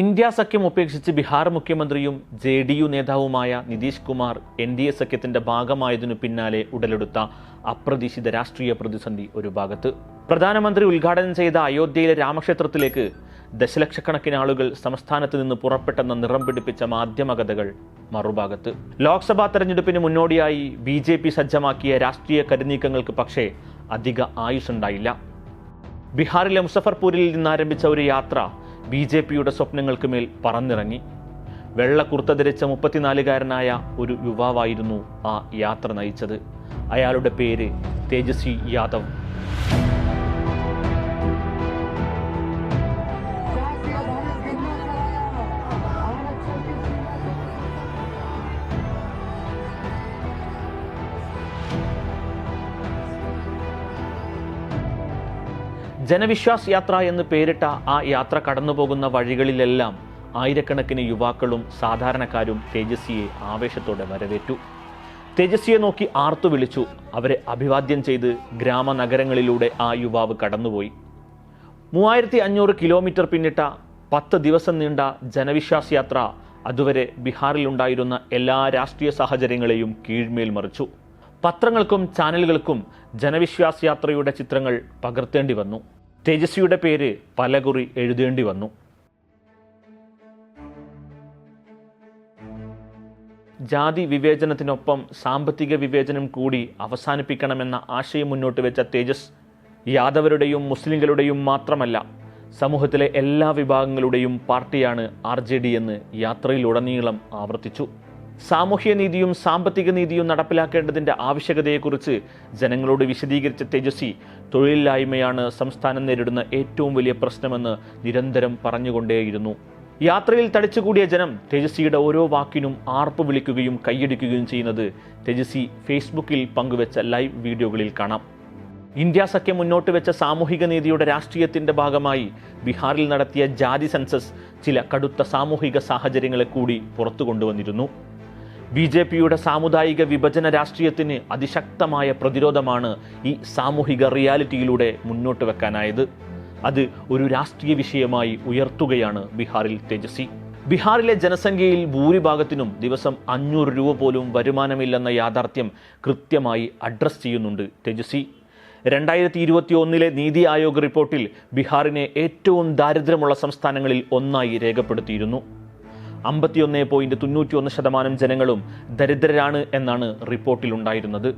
India സഖ്യം ഉപേക്ഷിച്ച് ബീഹാർ മുഖ്യമന്ത്രിയും ജെ ഡി യു നേതാവുമായ Nitish Kumar N D A സഖ്യത്തിന്റെ ഭാഗമായതിനു പിന്നാലെ ഉടലെടുത്ത അപ്രതീക്ഷിത രാഷ്ട്രീയ പ്രതിസന്ധി ഒരു ഭാഗത്ത്. പ്രധാനമന്ത്രി ഉദ്ഘാടനം ചെയ്ത അയോധ്യയിലെ രാമക്ഷേത്രത്തിലേക്ക് ദശലക്ഷക്കണക്കിന് ആളുകൾ സംസ്ഥാനത്ത് നിന്ന് പുറപ്പെട്ടെന്ന നിറം പിടിപ്പിച്ച മാധ്യമകഥകൾ മറുഭാഗത്ത്. ലോക്സഭാ തെരഞ്ഞെടുപ്പിന് മുന്നോടിയായി ബി ജെ പി സജ്ജമാക്കിയ രാഷ്ട്രീയ കരുനീക്കങ്ങൾക്ക് പക്ഷേ അധിക ആയുസ്സുണ്ടായില്ല. ബീഹാറിലെ മുസഫർപൂരിൽ നിന്നാരംഭിച്ച ഒരു യാത്ര ബി ജെ പിയുടെ സ്വപ്നങ്ങൾക്ക് മേൽ പറന്നിറങ്ങി. വെള്ള കുർത്ത ധരിച്ച മുപ്പത്തിനാലുകാരനായ ഒരു യുവാവായിരുന്നു ആ യാത്ര നയിച്ചത്. അയാളുടെ പേര് തേജസ്വി യാദവ്. ജനവിശ്വാസ് യാത്ര എന്ന് പേരിട്ട ആ യാത്ര കടന്നുപോകുന്ന വഴികളിലെല്ലാം ആയിരക്കണക്കിന് യുവാക്കളും സാധാരണക്കാരും തേജസ്വിയെ ആവേശത്തോടെ വരവേറ്റു. തേജസ്വിയെ നോക്കി ആർത്തു വിളിച്ചു. അവരെ അഭിവാദ്യം ചെയ്ത് ഗ്രാമനഗരങ്ങളിലൂടെ ആ യുവാവ് കടന്നുപോയി. മൂവായിരത്തി അഞ്ഞൂറ് കിലോമീറ്റർ പിന്നിട്ട പത്ത് ദിവസം നീണ്ട ജനവിശ്വാസ് യാത്ര അതുവരെ ബീഹാറിലുണ്ടായിരുന്ന എല്ലാ രാഷ്ട്രീയ സാഹചര്യങ്ങളെയും കീഴ്മേൽ മറിച്ചു. പത്രങ്ങൾക്കും ചാനലുകൾക്കും ജനവിശ്വാസ യാത്രയുടെ ചിത്രങ്ങൾ പകർത്തേണ്ടി വന്നു. തേജസ്വിയുടെ പേര് പലകുറി എഴുതേണ്ടി വന്നു. ജാതി വിവേചനത്തിനൊപ്പം സാമ്പത്തിക വിവേചനം കൂടി അവസാനിപ്പിക്കണമെന്ന ആശയം മുന്നോട്ട് വെച്ച തേജസ് യാദവരുടെയും മുസ്ലിങ്ങളുടെയും മാത്രമല്ല സമൂഹത്തിലെ എല്ലാ വിഭാഗങ്ങളുടെയും പാർട്ടിയാണ് ആർ ജെ ഡി എന്ന് യാത്രയിലുടനീളം ആവർത്തിച്ചു. സാമൂഹ്യ നീതിയും സാമ്പത്തിക നീതിയും നടപ്പിലാക്കേണ്ടതിന്റെ ആവശ്യകതയെക്കുറിച്ച് ജനങ്ങളോട് വിശദീകരിച്ച തേജസ്വി തൊഴിലില്ലായ്മയാണ് സംസ്ഥാനം നേരിടുന്ന ഏറ്റവും വലിയ പ്രശ്നമെന്ന് നിരന്തരം പറഞ്ഞുകൊണ്ടേയിരുന്നു. യാത്രയിൽ തടിച്ചുകൂടിയ ജനം തേജസ്വിയുടെ ഓരോ വാക്കിനും ആർപ്പ് വിളിക്കുകയും കൈയടിക്കുകയും ചെയ്യുന്നത് തേജസ്വി ഫേസ്ബുക്കിൽ പങ്കുവെച്ച ലൈവ് വീഡിയോകളിൽ കാണാം. ഇന്ത്യ സഖ്യം മുന്നോട്ട് വെച്ച സാമൂഹിക നീതിയുടെ രാഷ്ട്രീയത്തിന്റെ ഭാഗമായി ബീഹാറിൽ നടത്തിയ ജാതി സെൻസസ് ചില കടുത്ത സാമൂഹിക സാഹചര്യങ്ങളെ കൂടി പുറത്തു കൊണ്ടുവന്നിരുന്നു ബി ജെ പിയുടെ സാമുദായിക വിഭജന രാഷ്ട്രീയത്തിന് അതിശക്തമായ പ്രതിരോധമാണ് ഈ സാമൂഹിക റിയാലിറ്റിയിലൂടെ മുന്നോട്ട് വെക്കാനായത്. അത് ഒരു രാഷ്ട്രീയ വിഷയമായി ഉയർത്തുകയാണ് ബീഹാറിൽ തേജസ്വി. ബീഹാറിലെ ജനസംഖ്യയിൽ ഭൂരിഭാഗത്തിനും ദിവസം അഞ്ഞൂറ് രൂപ പോലും വരുമാനമില്ലെന്ന യാഥാർത്ഥ്യം കൃത്യമായി അഡ്രസ് ചെയ്യുന്നുണ്ട് തേജസ്വി. രണ്ടായിരത്തി ഇരുപത്തി ഒന്നിലെ നീതി ആയോഗ് റിപ്പോർട്ടിൽ ബീഹാറിനെ ഏറ്റവും ദാരിദ്ര്യമുള്ള സംസ്ഥാനങ്ങളിൽ ഒന്നായി രേഖപ്പെടുത്തിയിരുന്നു. അമ്പത്തിയൊന്ന് പോയിന്റ് തൊണ്ണൂറ്റി ഒന്ന് ശതമാനം ജനങ്ങളും ദരിദ്രരാണ് എന്നാണ് റിപ്പോർട്ടിലുണ്ടായിരുന്നത്.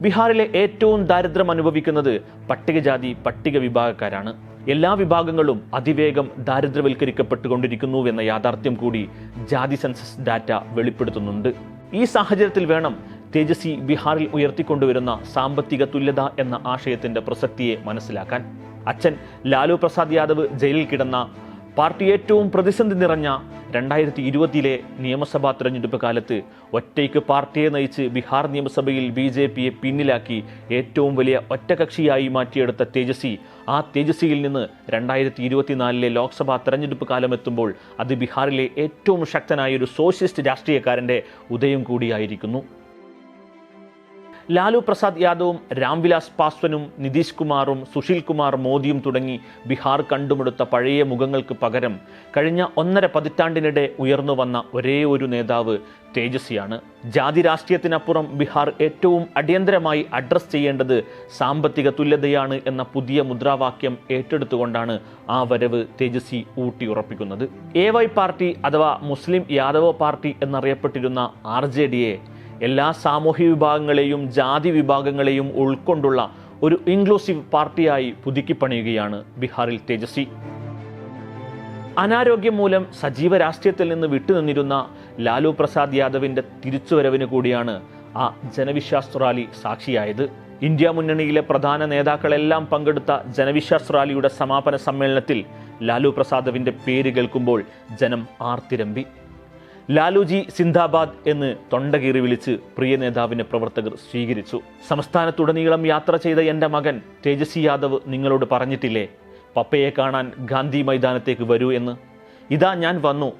ബീഹാറിലെ ഏറ്റവും ദാരിദ്ര്യം അനുഭവിക്കുന്നത് പട്ടികജാതി പട്ടിക വിഭാഗക്കാരാണ്. എല്ലാ വിഭാഗങ്ങളും അതിവേഗം ദാരിദ്ര്യവൽക്കരിക്കപ്പെട്ടുകൊണ്ടിരിക്കുന്നുവെന്ന യാഥാർത്ഥ്യം കൂടി ജാതി സെൻസസ് ഡാറ്റ വെളിപ്പെടുത്തുന്നുണ്ട്. ഈ സാഹചര്യത്തിൽ വേണം തേജസ്വി ബീഹാറിൽ ഉയർത്തിക്കൊണ്ടുവരുന്ന സാമ്പത്തിക തുല്യത എന്ന ആശയത്തിന്റെ പ്രസക്തിയെ മനസ്സിലാക്കാൻ. അച്ഛൻ ലാലു പ്രസാദ് യാദവ് ജയിലിൽ കിടന്ന പാർട്ടി ഏറ്റവും പ്രതിസന്ധി നിറഞ്ഞ രണ്ടായിരത്തി ഇരുപതിലെ നിയമസഭാ തിരഞ്ഞെടുപ്പ് കാലത്ത് ഒറ്റയ്ക്ക് പാർട്ടിയെ നയിച്ച് ബീഹാർ നിയമസഭയിൽ ബി ജെ പിയെ പിന്നിലാക്കി ഏറ്റവും വലിയ ഒറ്റകക്ഷിയായി മാറ്റിയെടുത്ത തേജസ്വി ആ തേജസ്വിയിൽ നിന്ന് രണ്ടായിരത്തി ഇരുപത്തിനാലിലെ ലോക്സഭാ തെരഞ്ഞെടുപ്പ് കാലമെത്തുമ്പോൾ അത് ബീഹാറിലെ ഏറ്റവും ശക്തനായ ഒരു സോഷ്യലിസ്റ്റ് രാഷ്ട്രീയക്കാരന്റെ ഉദയം കൂടിയായിരിക്കുന്നു. ലാലു പ്രസാദ് യാദവും രാംവിലാസ് പാസ്വനും നിതീഷ് കുമാറും സുശീൽ കുമാർ മോദിയും തുടങ്ങി ബീഹാർ കണ്ടുമുടുത്ത പഴയ മുഖങ്ങൾക്ക് പകരം കഴിഞ്ഞ ഒന്നര പതിറ്റാണ്ടിനിടെ ഉയർന്നു വന്ന ഒരേ ഒരു നേതാവ് തേജസ്വിയാണ് ജാതി രാഷ്ട്രീയത്തിനപ്പുറം ബീഹാർ ഏറ്റവും അടിയന്തരമായി അഡ്രസ് ചെയ്യേണ്ടത് സാമ്പത്തിക തുല്യതയാണ് എന്ന പുതിയ മുദ്രാവാക്യം ഏറ്റെടുത്തുകൊണ്ടാണ് ആ വരവ് തേജസ്വി ഊട്ടിയുറപ്പിക്കുന്നത്. എ വൈ പാർട്ടി അഥവാ മുസ്ലിം യാദവ പാർട്ടി എന്നറിയപ്പെട്ടിരുന്ന ആർ ജെ ഡിയെ എല്ലാ സാമൂഹ്യ വിഭാഗങ്ങളെയും ജാതി വിഭാഗങ്ങളെയും ഉൾക്കൊണ്ടുള്ള ഒരു ഇൻക്ലൂസീവ് പാർട്ടിയായി പുതുക്കിപ്പണിയുകയാണ് ബീഹാറിൽ തേജസ്വി. അനാരോഗ്യം മൂലം സജീവ രാഷ്ട്രീയത്തിൽ നിന്ന് വിട്ടുനിന്നിരുന്ന ലാലു പ്രസാദ് യാദവിന്റെ തിരിച്ചുവരവിന് കൂടിയാണ് ആ ജനവിശ്വാസ് റാലി സാക്ഷിയായത്. ഇന്ത്യ മുന്നണിയിലെ പ്രധാന നേതാക്കളെല്ലാം പങ്കെടുത്ത ജനവിശ്വാസ് റാലിയുടെ സമാപന സമ്മേളനത്തിൽ ലാലു പ്രസാദവിന്റെ പേര് കേൾക്കുമ്പോൾ ജനം ആർത്തിരമ്പി. ലാലുജി സിന്ദാബാദ് എന്ന് തൊണ്ടകീറി വിളിച്ച് പ്രിയ നേതാവിനെ പ്രവർത്തകർ സ്വീകരിച്ചു. സംസ്ഥാനത്തുടനീളം യാത്ര ചെയ്ത എന്റെ മകൻ തേജസ്വി യാദവ് നിങ്ങളോട് പറഞ്ഞിട്ടില്ലേ? പപ്പയെ കാണാൻ ഗാന്ധി മൈതാനത്തേക്ക് വരൂ എന്ന്. ഇതാ ഞാൻ വന്നു.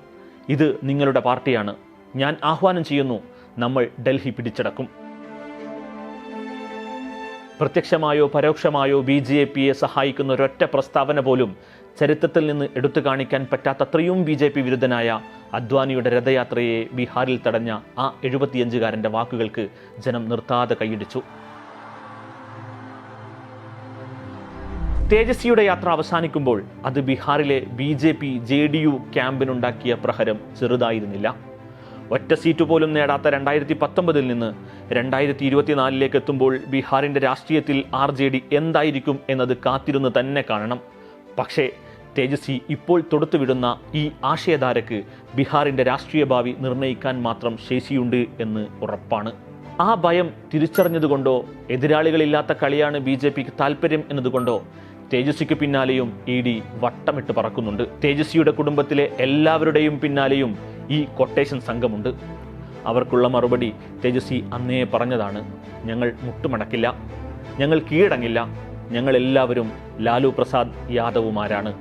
ഇത് നിങ്ങളുടെ പാർട്ടിയാണ്. ഞാൻ ആഹ്വാനം ചെയ്യുന്നു നമ്മൾ ഡൽഹി പിടിച്ചടക്കും. പ്രത്യക്ഷമായോ പരോക്ഷമായോ ബി ജെ പിയെ സഹായിക്കുന്ന ഒരൊറ്റ പ്രസ്താവന പോലും ചരിത്രത്തിൽ നിന്ന് എടുത്തു കാണിക്കാൻ പറ്റാത്തത്രയും ബി ജെ പി വിരുദ്ധനായ അദ്വാനിയുടെ രഥയാത്രയെ ബീഹാറിൽ തടഞ്ഞ ആ എഴുപത്തിയഞ്ചുകാരന്റെ വാക്കുകൾക്ക് ജനം നിർത്താതെ കൈയടിച്ചു. തേജസ്വിയുടെ യാത്ര അവസാനിക്കുമ്പോൾ അത് ബീഹാറിലെ B J P J D U ക്യാമ്പിനുണ്ടാക്കിയ പ്രഹരം ചെറുതായിരുന്നില്ല. ഒറ്റ സീറ്റ് പോലും നേടാത്ത രണ്ടായിരത്തി പത്തൊമ്പതിൽ നിന്ന് രണ്ടായിരത്തി ഇരുപത്തിനാലിലേക്ക് എത്തുമ്പോൾ ബീഹാറിന്റെ രാഷ്ട്രീയത്തിൽ ആർ ജെ ഡി എന്തായിരിക്കും എന്നത് കാത്തിരുന്ന് തന്നെ കാണണം. പക്ഷേ തേജസ്വി ഇപ്പോൾ തൊടുത്തുവിടുന്ന ഈ ആശയധാരക്ക് ബീഹാറിന്റെ രാഷ്ട്രീയ ഭാവി നിർണയിക്കാൻ മാത്രം ശേഷിയുണ്ട് എന്ന് ഉറപ്പാണ്. ആ ഭയം തിരിച്ചറിഞ്ഞതുകൊണ്ടോ എതിരാളികളില്ലാത്ത കളിയാണ് ബി ജെ പിക്ക് താല്പര്യം എന്നതുകൊണ്ടോ തേജസ്വിക്ക് പിന്നാലെയും ഇ ഡി വട്ടമിട്ട് പറക്കുന്നുണ്ട്. തേജസ്വിയുടെ കുടുംബത്തിലെ എല്ലാവരുടെയും പിന്നാലെയും ഈ കൊട്ടേഷൻ സംഘമുണ്ട്. അവർക്കുള്ള മറുപടി തേജസ്വി അന്നേ പറഞ്ഞതാണ് ഞങ്ങൾ മുട്ടുമടക്കില്ല ഞങ്ങൾ കീഴടങ്ങില്ല ഞങ്ങൾ എല്ലാവരും ലാലു പ്രസാദ് യാദവുമാരാണ്